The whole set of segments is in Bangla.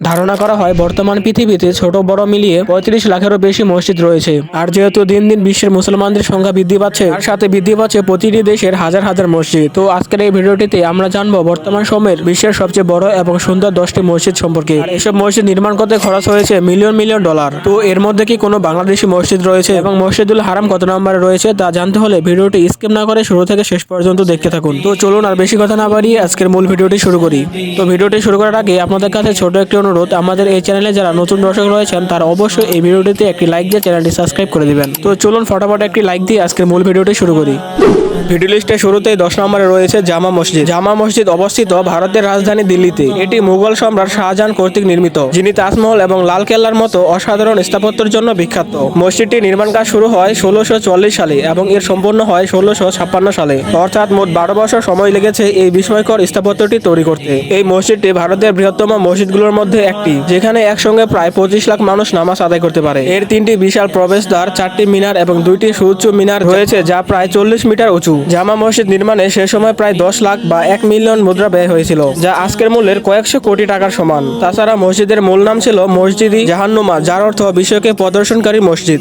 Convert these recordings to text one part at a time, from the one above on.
ধারণা করা হয় বর্তমান পৃথিবীতে ছোট বড় মিলিয়ে পঁয়ত্রিশ লাখেরও বেশি মসজিদ রয়েছে। আর যেহেতু দিন দিন বিশ্বের মুসলমানদের সংখ্যা বৃদ্ধি পাচ্ছে, তার সাথে বৃদ্ধি পাচ্ছে প্রতিটি দেশের হাজার হাজার মসজিদ। তো আজকের এই ভিডিওটিতে আমরা জানব বর্তমান সময়ের বিশ্বের সবচেয়ে বড় এবং সুন্দর দশটি মসজিদ সম্পর্কে। এসব মসজিদ নির্মাণ করতে খরচ হয়েছে মিলিয়ন মিলিয়ন ডলার। তো এর মধ্যে কি কোনো বাংলাদেশি মসজিদ রয়েছে এবং মসজিদুল হারাম কত নম্বরে রয়েছে তা জানতে হলে ভিডিওটি স্কিপ না করে শুরু থেকে শেষ পর্যন্ত দেখতে থাকুন। তো চলুন আর বেশি কথা না বাড়িয়ে আজকের মূল ভিডিওটি শুরু করি। তো ভিডিওটি শুরু করার আগে আপনাদের কাছে ছোট একটি অনুরোধ, আমাদের এই চ্যানেলে যারা নতুন দর্শক রয়েছেন, তারা অবশ্যই এই ভিডিওটিতে একটি লাইক দিয়ে চ্যানেলটি সাবস্ক্রাইব করে দিবেন। তো চলুন ফটাফট একটি লাইক দিয়ে আজকের মূল ভিডিওটি শুরু করি। ভিডিও লিস্টে শুরুতেই দশ নম্বরে রয়েছে জামা মসজিদ। জামা মসজিদ অবস্থিত ভারতের রাজধানী দিল্লিতে। এটি মুঘল সম্রাট শাহজাহান কর্তৃক নির্মিত, যিনি তাজমহল এবং লাল কেল্লার মতো অসাধারণ স্থাপত্যের জন্য বিখ্যাত। মসজিদটি নির্মাণ কাজ শুরু হয় ষোলোশো সালে এবং এর সম্পূর্ণ হয় ষোলোশো ছাপ্পান্ন সালে। অর্থাৎ মোট বারো বছর সময় লেগেছে এই বিস্ময়কর স্থাপত্যটি তৈরি করতে। এই মসজিদটি ভারতের বৃহত্তম মসজিদগুলোর মধ্যে একটি, যেখানে একসঙ্গে প্রায় পঁচিশ লাখ মানুষ নামাজ আদায় করতে পারে। এর তিনটি বিশাল প্রবেশদ্বার, চারটি মিনার এবং দুইটি সুউচ্চ মিনার রয়েছে যা প্রায় চল্লিশ মিটার উঁচু। জামা মসজিদ নির্মাণে সে সময় প্রায় দশ লাখ বা এক মিলিয়ন মুদ্রা ব্যয় হয়েছিল, যা আজকের মূল্যের কয়েকশো কোটি টাকার সমান। তাছাড়া মসজিদের মূল নাম ছিল মসজিদি জাহান্নুমা, যার অর্থ বিশ্বকে প্রদর্শনকারী মসজিদ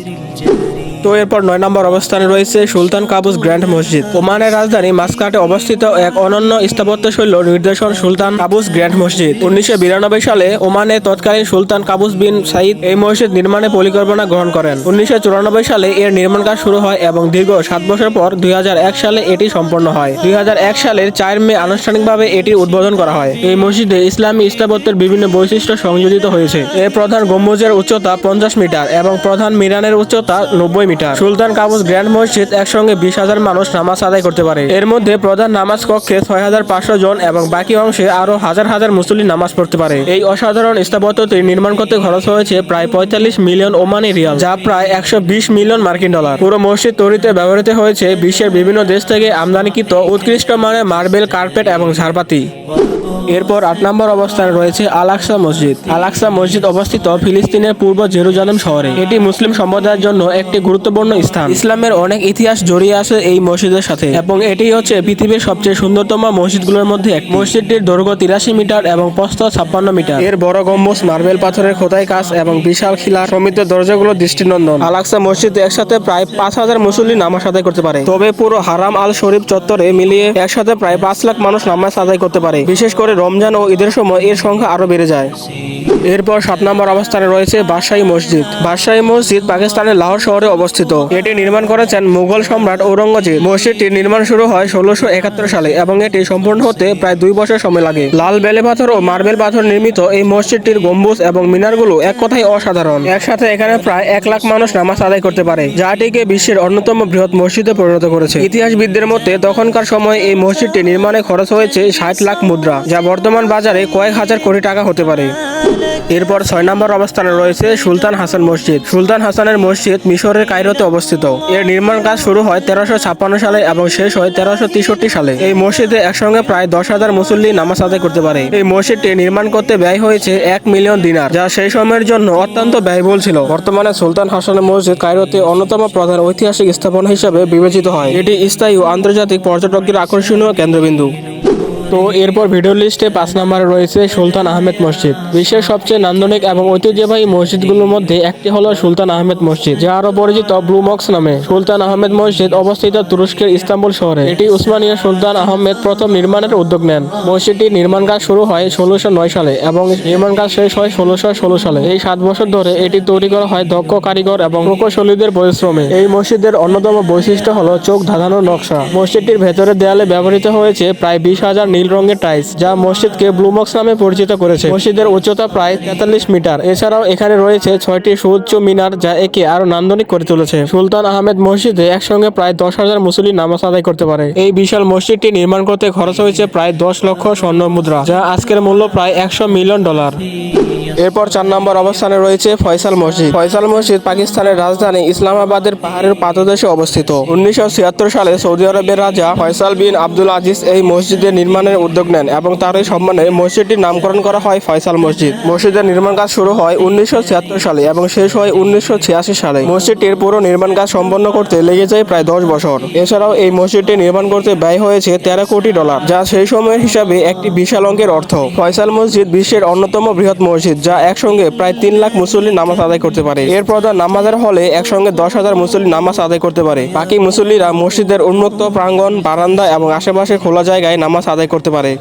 তো এরপর নয় নম্বর অবস্থানে রয়েছে সুলতান কাবুস গ্র্যান্ড মসজিদ। ওমানের রাজধানী মাস্কাটে অবস্থিত এক অনন্য স্থাপত্যশৈল নির্দেশন সুলতান কাবুস গ্র্যান্ড মসজিদ। উনিশশো বিরানব্বই সালে ওমানের তৎকালীন সুলতান কাবুস বিন সাইদ এই মসজিদ নির্মাণে পরিকল্পনা গ্রহণ করেন। উনিশশো চুরানব্বই সালে এর নির্মাণ কাজ শুরু হয় এবং দীর্ঘ সাত বছর পর দুই হাজার এক সালে এটি সম্পন্ন হয়। দুই সালের চার মে আনুষ্ঠানিকভাবে এটি উদ্বোধন করা হয়। এই মসজিদে ইসলামী স্থাপত্যের বিভিন্ন বৈশিষ্ট্য সংযোজিত হয়েছে। এর প্রধান গম্বুজের উচ্চতা পঞ্চাশ মিটার এবং প্রধান মিরানের উচ্চতা নব্বই মিটার। সুলতান কাবুস গ্র্যান্ড মসজিদ একসঙ্গে বিশ হাজার মানুষ নামাজ আদায় করতে পারে। এর মধ্যে প্রধান নামাজ কক্ষে ছয় হাজার পাঁচশো জন এবং বাকি অংশে আরও হাজার হাজার মুসলিম নামাজ পড়তে পারে। এই অসাধারণ স্থাপত্যটি নির্মাণ করতে খরচ হয়েছে প্রায় পঁয়তাল্লিশ মিলিয়ন ওমানি রিয়াল, যা প্রায় একশো বিশ মিলিয়ন মার্কিন ডলার। পুরো মসজিদ তৈরিতে ব্যবহৃত হয়েছে বিশ্বের বিভিন্ন দেশ থেকে আমদানিকৃত উৎকৃষ্ট মানের মার্বেল, কার্পেট এবং ঝাড়বাতি। এরপর আট নম্বর অবস্থানে রয়েছে আলাক্সা মসজিদ। আলাক্সা মসজিদ অবস্থিত ফিলিস্তিনের পূর্ব জেরুজালেম শহরে। এটি মুসলিম সম্প্রদায়ের জন্য একটি গুরুত্বপূর্ণ স্থান। ইসলামের অনেক ইতিহাস জড়িয়ে আছে এই মসজিদের সাথে এবং এটি হচ্ছে পৃথিবীর সবচেয়ে সুন্দরতম মসজিদগুলোর মধ্যে এক মসজিদটির দৈর্ঘ্য তিরাশি মিটার এবং প্রস্থ ছাপ্পান্ন মিটার। এর বড় গম্বুজ, মার্বেল পাথরের খোদাই কাজ এবং বিশাল খিলা সমিত দরজাগুলো দৃষ্টিনন্দন। আলাক্সা মসজিদ একসাথে প্রায় পাঁচ হাজার মুসল্লি নামাজ আদায় করতে পারে। তবে পুরো হারাম আল শরীফ চত্বরে মিলিয়ে একসাথে প্রায় পাঁচ লাখ মানুষ নামাজ আদায় করতে পারে। বিশেষ করে রমজান ও ঈদের সময় এর সংখ্যা আরও বেড়ে যায়। এরপর সাত নম্বর অবস্থানে রয়েছে বাদশাহী মসজিদ। বাদশাহী মসজিদ পাকিস্তানের লাহোর শহরে অবস্থিত। এটি নির্মাণ করেছেন মুঘল সম্রাট ঔরঙ্গজেব। মসজিদটির নির্মাণ শুরু হয় ষোলোশো একাত্তর সালে এবং এটি সম্পূর্ণ হতে প্রায় দুই বছর সময় লাগে। লাল বেলে পাথর ও মার্বেল পাথর নির্মিত এই মসজিদটির গম্বুজ এবং মিনারগুলো এক কথায় অসাধারণ। একসাথে এখানে প্রায় এক লাখ মানুষ নামাজ আদায় করতে পারে, যা এটিকে বিশ্বের অন্যতম বৃহৎ মসজিদে পরিণত করেছে। ইতিহাসবিদদের মতে, তখনকার সময় এই মসজিদটি নির্মাণে খরচ হয়েছে ষাট লাখ মুদ্রা, যা বর্তমান বাজারে কয়েক হাজার কোটি টাকা হতে পারে। এরপর ছয় নম্বর অবস্থানে রয়েছে সুলতান হাসান মসজিদ। সুলতান হাসানের মসজিদ মিশরের কায়রোতে অবস্থিত। এর নির্মাণ কাজ শুরু হয় তেরোশো ছাপ্পান্ন সালে এবং শেষ হয় তেরোশো তেষট্টি সালে। এই মসজিদে একসঙ্গে প্রায় দশ হাজার মুসল্লি নামাজ আদায় করতে পারে। এই মসজিদটি নির্মাণ করতে ব্যয় হয়েছে এক মিলিয়ন দিনার, যা সেই সময়ের জন্য অত্যন্ত ব্যয়বহুল ছিল। বর্তমানে সুলতান হাসানের মসজিদ কায়রোতে অন্যতম প্রধান ঐতিহাসিক স্থাপনা হিসেবে বিবেচিত হয়। এটি স্থায়ী ও আন্তর্জাতিক পর্যটকদের আকর্ষণীয় কেন্দ্রবিন্দু। তো এরপর ভিডিও লিস্টে পাঁচ নম্বরে রয়েছে সুলতান আহমেদ মসজিদ। বিশ্বের সবচেয়ে নান্দনিক এবং ঐতিহ্যবাহী মসজিদগুলোর মধ্যে একটি হলো সুলতান আহমেদ মসজিদ, যা আরও পরিচিত ব্লু মক্স নামে। সুলতান আহমেদ মসজিদ অবস্থিত তুরস্কের ইস্তাম্বুল শহরে। এটি উসমানীয় সুলতান আহমেদ প্রথম নির্মাণের উদ্যোগ নেন। মসজিদটির নির্মাণ কাজ শুরু হয় ষোলোশো নয় সালে এবং নির্মাণ কাজ শেষ হয় ষোলোশো ষোলো সালে। এই সাত বছর ধরে এটি তৈরি করা হয় দক্ষ কারিগর এবং প্রকৌশলীদের পরিশ্রমে। এই মসজিদের অন্যতম বৈশিষ্ট্য হলো চোখ ধাঁধানোর নকশা। মসজিদটির ভেতরের দেয়ালে ব্যবহৃত হয়েছে প্রায় বিশ হাজার নীল রঙের টাইলস, যা মসজিদকে ব্লুমক্স নামে পরিচিত করেছে। মসজিদের উচ্চতা প্রায় তেতাল্লিশ মিটার। এছাড়াও এখানে রয়েছে ছয়টি সুউচ্চ মিনার, যা একে আরও নান্দনিক করে তুলেছে। সুলতান আহমেদ মসজিদে একসঙ্গে প্রায় দশ হাজার মুসলিম নামাজ আদায় করতে পারে। এই বিশাল মসজিদটি নির্মাণ করতে খরচ হয়েছে প্রায় দশ লক্ষ স্বর্ণ মুদ্রা, যা আজকের মূল্য প্রায় একশো মিলিয়ন ডলার। এরপর চার নম্বর অবস্থানে রয়েছে ফয়সাল মসজিদ। ফয়সাল মসজিদ পাকিস্তানের রাজধানী ইসলামাবাদের পাহাড়ের পাদদেশে অবস্থিত। উনিশশো ছিয়াত্তর সালে সৌদি আরবের রাজা ফয়সাল বিন আব্দুল আজিজ এই মসজিদের নির্মাণের উদ্যোগ নেন এবং তারই সম্মানে মসজিদটির নামকরণ করা হয় ফয়সাল মসজিদ। মসজিদের নির্মাণ কাজ শুরু হয় উনিশশো ছিয়াত্তর সালে এবং শেষ হয় উনিশশো ছিয়াশি সালে। মসজিদটির পুরো নির্মাণ কাজ সম্পন্ন করতে লেগে যায় প্রায় দশ বছর। এছাড়াও এই মসজিদটি নির্মাণ করতে ব্যয় হয়েছে তেরো কোটি ডলার, যা সেই সময়ের হিসাবে একটি বিশাল অঙ্কের অর্থ। ফয়সাল মসজিদ বিশ্বের অন্যতম বৃহৎ মসজিদ, যা একসঙ্গে প্রায় তিন লাখ মুসল্লি নামাজ আদায় করতে পারে। এর প্রধান নামাজের হলে একসঙ্গে দশ হাজার মুসল্লি নামাজ আদায় করতে পারে। বাকি মুসল্লিরা মসজিদের উন্মুক্ত প্রাঙ্গণ, বারান্দা এবং আশেপাশে খোলা জায়গায় নামাজ আদায় করতে পারে।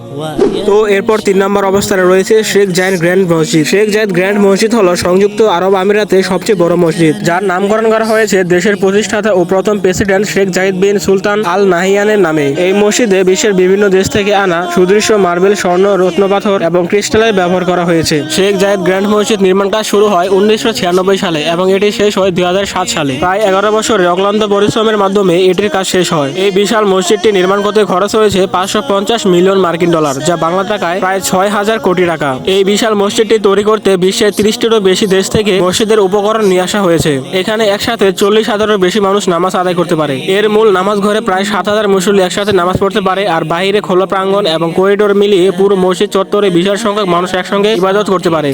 তো এরপর তিন নম্বর অবস্থানে রয়েছে শেখ জায়েদ গ্র্যান্ড মসজিদ। শেখ জায়েদ গ্র্যান্ড মসজিদ হলো সংযুক্ত আরব আমিরাতে সবচেয়ে বড় মসজিদ, যার নামকরণ করা হয়েছে দেশের প্রতিষ্ঠাতা ও প্রথম president Sheikh Zayed bin Sultan Al নাহিয়ানের নামে। এই মসজিদে বিশ্বের বিভিন্ন দেশ থেকে আনা সুদৃশ্য মার্বেল, স্বর্ণ, রত্নপাথর এবং ক্রিস্টালের ব্যবহার করা হয়েছে। শেখ জায়েদ গ্র্যান্ড মসজিদ নির্মাণ কাজ শুরু হয় উনিশশো ছিয়ানব্বই সালে এবং এটি শেষ হয় দুই হাজার সাত সালে। প্রায় এগারো বছরের অক্লান্ত পরিশ্রমের মাধ্যমে এটির কাজ শেষ হয়। এই বিশাল মসজিদটি নির্মাণ করতে খরচ হয়েছে পাঁচশো পঞ্চাশ মিলিয়ন মার্কিন ডলার, যা বাংলা টাকায় প্রায় ছয় হাজার কোটি টাকা। এই বিশাল মসজিদটি তৈরি করতে বিশ্বের তিরিশটিরও বেশি দেশ থেকে মসজিদের উপকরণ নিয়ে আসা হয়েছে। এখানে একসাথে চল্লিশ হাজারের বেশি মানুষ নামাজ আদায় করতে পারে। এর মূল নামাজ ঘরে প্রায় সাত হাজার মুসল্লি একসাথে নামাজ পড়তে পারে আর বাহিরে খোলা প্রাঙ্গন এবং করিডোর মিলিয়ে পুরো মসজিদ চত্বরে বিশাল সংখ্যক মানুষ একসঙ্গে ইবাদত করতে পারে।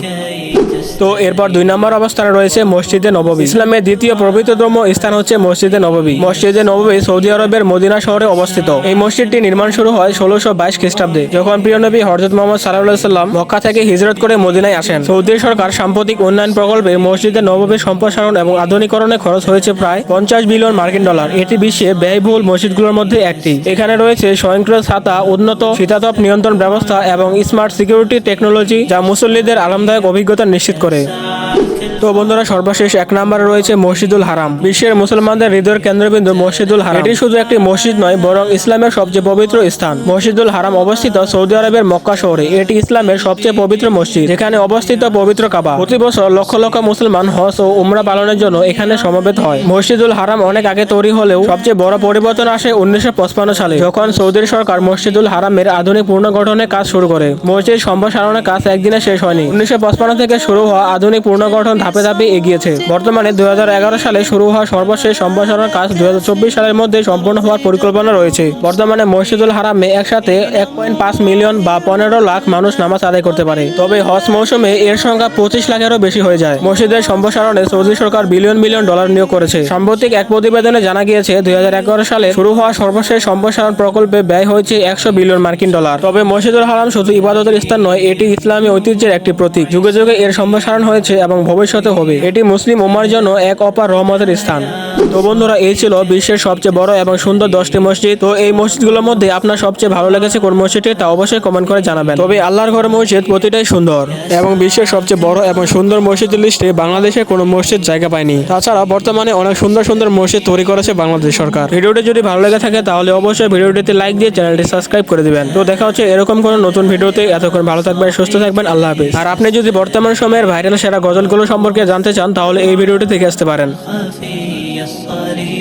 তো এরপর দুই নম্বর অবস্থানে রয়েছে মসজিদে নববী। ইসলামের দ্বিতীয় পবিত্রতম স্থান হচ্ছে মসজিদে নববী। মসজিদে নববী সৌদি আরবের মদিনা শহরে অবস্থিত। এই মসজিদটি নির্মাণ শুরু হয় ষোলোশো বাইশ খ্রিস্টাব্দে, যখন প্রিয় নবী হরজত মোহাম্মদ সাল্লাহ মক্কা থেকে হিজরত করে মদিনায় আসেন। সৌদি সরকার সাম্প্রতিক উন্নয়ন প্রকল্পে মসজিদে নববীর সম্প্রসারণ এবং আধুনিকরণে খরচ হয়েছে প্রায় পঞ্চাশ বিলিয়ন মার্কিন ডলার। এটি বিশ্বে ব্যয়বহুল মসজিদগুলোর মধ্যে একটি। এখানে রয়েছে স্বয়ংক্রিয় ছাতা, উন্নত শীতাতপ নিয়ন্ত্রণ ব্যবস্থা এবং স্মার্ট সিকিউরিটি টেকনোলজি যা মুসল্লিদের আরামদায়ক অভিজ্ঞতা নিশ্চিত করে। তো বন্ধুরা, সর্বশেষ এক নম্বরে রয়েছে মসজিদুল হারাম। বিশ্বের মুসলমানদের হৃদয়ের কেন্দ্রবিন্দু মসজিদুল হারাম। এটি শুধু একটি মসজিদ নয়, বরং ইসলামের সবচেয়ে পবিত্র স্থান। মসজিদুল হারাম অবস্থিত সৌদি আরবের মক্কা শহরে। এটি ইসলামের সবচেয়ে পবিত্র মসজিদ। যেখানে অবস্থিত পবিত্র কাবা। প্রতি বছর লক্ষ লক্ষ মুসলমান হজ ও উমরা পালনের জন্য এখানে সমবেত হয়। মসজিদুল হারাম অনেক আগে তৈরি হলেও সবচেয়ে বড় পরিবর্তন আসে উনিশশো পঁচপান্ন সালে, যখন সৌদির সরকার মসজিদুল হারামের আধুনিক পুনর্গঠনের কাজ শুরু করে। মসজিদ সম্প্রসারণের কাজ একদিনে শেষ হয়নি। উনিশশো থেকে শুরু হওয়া আধুনিক পুনর্গঠন ধাপে ধাপে এগিয়েছে। বর্তমানে দুই হাজার এগারো সালে শুরু হওয়া সর্বশেষ সম্প্রসারণের কাজ দুই হাজার চব্বিশ সালের মধ্যে সম্পূর্ণ হওয়ার পরিকল্পনা রয়েছে। বর্তমানে মসজিদুল হারামে একসাথে এক মিলিয়ন বা পনেরো লাখ মানুষ নামাজ আদায় করতে পারে। তবে হজ মৌসুমে এর সংখ্যা পঁচিশ লাখেরও বেশি হয়ে যায়। মসজিদের সম্প্রসারণে সৌদি সরকার বিলিয়ন বিলিয়ন ডলার নিয়োগ করেছে। সাম্প্রতিক এক প্রতিবেদনে জানা গিয়েছে, দুই হাজার এগারো সালে শুরু হওয়া সর্বশেষ সম্প্রসারণ প্রকল্পে ব্যয় হয়েছে একশো বিলিয়ন মার্কিন ডলার। তবে মসজিদুল হারাম শুধু ইবাদতের স্থান নয়, এটি ইসলামী ঐতিহ্যের একটি প্রতীক। যুগে যুগে এর সম্প্রসারণ হয়েছে এবং ভবিষ্যতে হবে। এটি মুসলিম ওমার জন্য এক অপার রহমতের স্থান। তো বন্ধুরা, এই ছিল বিশ্বের সবচেয়ে বড় এবং সুন্দর দশটি মসজিদ। তো এই মসজিদগুলোর মধ্যে আপনার সবচেয়ে ভালো লেগেছে কোন মসজিদটি, তা অবশ্যই কমেন্ট করে জানাবেন। তবে আল্লাহর ঘর মসজিদ প্রতিটাই সুন্দর এবং বিশ্বের সবচেয়ে বড় এবং সুন্দর মসজিদের লিস্টে বাংলাদেশে কোনো মসজিদ জায়গা পায়নি। তাছাড়া বর্তমানে অনেক সুন্দর সুন্দর মসজিদ তৈরি করেছে বাংলাদেশ সরকার। ভিডিওটি যদি ভালো লেগে থাকে, তাহলে অবশ্যই ভিডিওটিতে লাইক দিয়ে চ্যানেলটি সাবস্ক্রাইব করে দিবেন। তো দেখা হচ্ছে এরকম কোনো নতুন ভিডিওতে। এতক্ষণ ভালো থাকবেন, সুস্থ থাকবেন, আল্লাহ হাফিজ। আর আপনি যদি বর্তমান সময়ের ভাইরাল সেরা গজলগুলো সম্পর্কে জানতে চান, তাহলে এই ভিডিওটি দেখে আসতে পারেন। الصريح